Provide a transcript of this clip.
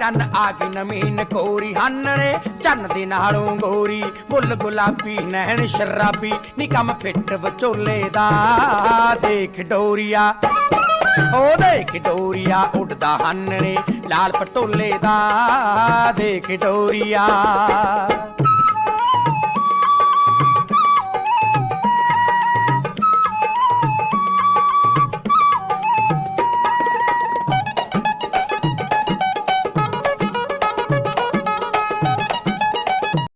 ਰੰਨ ਆ ਗਈ ਨਮੀਨ ਕੋਰੀ ਹਾਨਣੇ, ਚੰਨ ਦੇ ਨਾਲੋਂ ਗੋਰੀ, ਬੁੱਲ ਗੁਲਾਬੀ, ਨੈਣ ਸ਼ਰਾਬੀ ਨੀ ਕੰਮ ਫਿੱਟ ਵਿਚੋਲੇ ਦਾ। ਦੇਖ ਡੋਰੀਆ ਉਹ ਦੇਖ ਡੋਰੀਆ, ਉੱਡਦਾ ਹਾਨਣੇ, ਲਾਲ ਪਟੋਲੇ ਦਾ। ਦੇਖ ਡੋਰੀਆ।